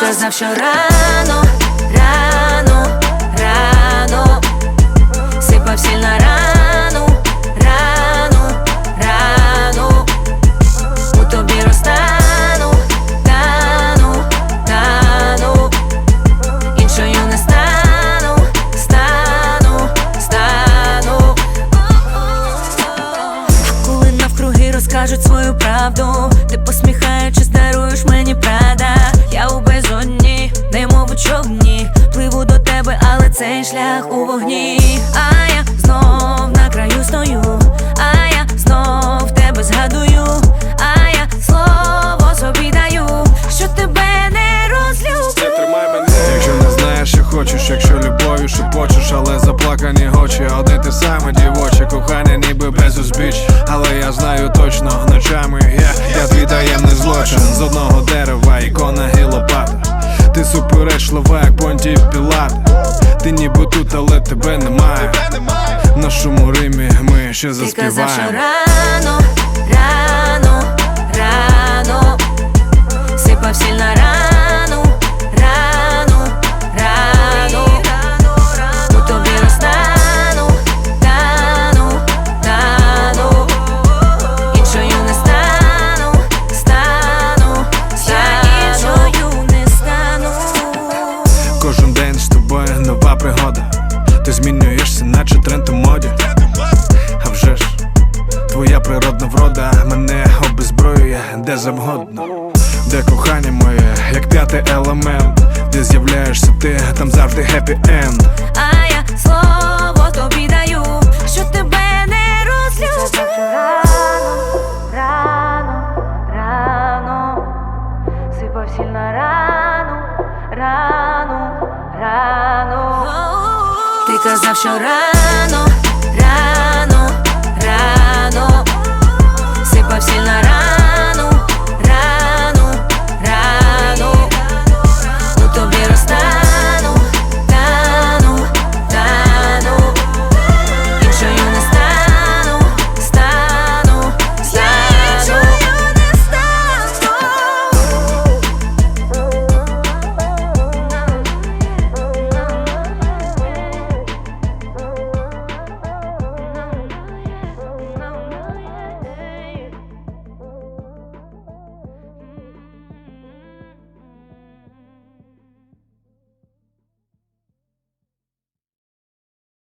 казав, що рано, рано, рано. Сипав сіль на рану, рану, рану. У тобі розтану, тану, тану. Іншою не стану, стану, стану. Коли навкруги розкажуть свою правду, ти посміхаючись, даруєш мені прада. Шлях у вогні. А я знов на краю стою, а я знов тебе згадую, а я слово собі даю, що тебе не розлюблю. Тримай мене Якщо не знаєш, що хочеш, якщо любов'ю шепочеш, але заплакані очі, одне те саме дівоче, кохання ніби без узбіч. Але я знаю точно, ночами я, я твій таємний злочин Ти ніби тут, але тебе немає. В нашому римі ми ще Ти казав, що заспіваємо. рано, рано, рано Сипав сильно на де завгодно. Де кохання моє, як п'ятий елемент, де з'являєшся ти, там завжди хеппі енд. А я слово тобі даю, що тебе не розлюблю. Рано, рано, сипав сіль на рану, рану, рану. Ти казав, що рано, рано, рано, сипав сіль на рану.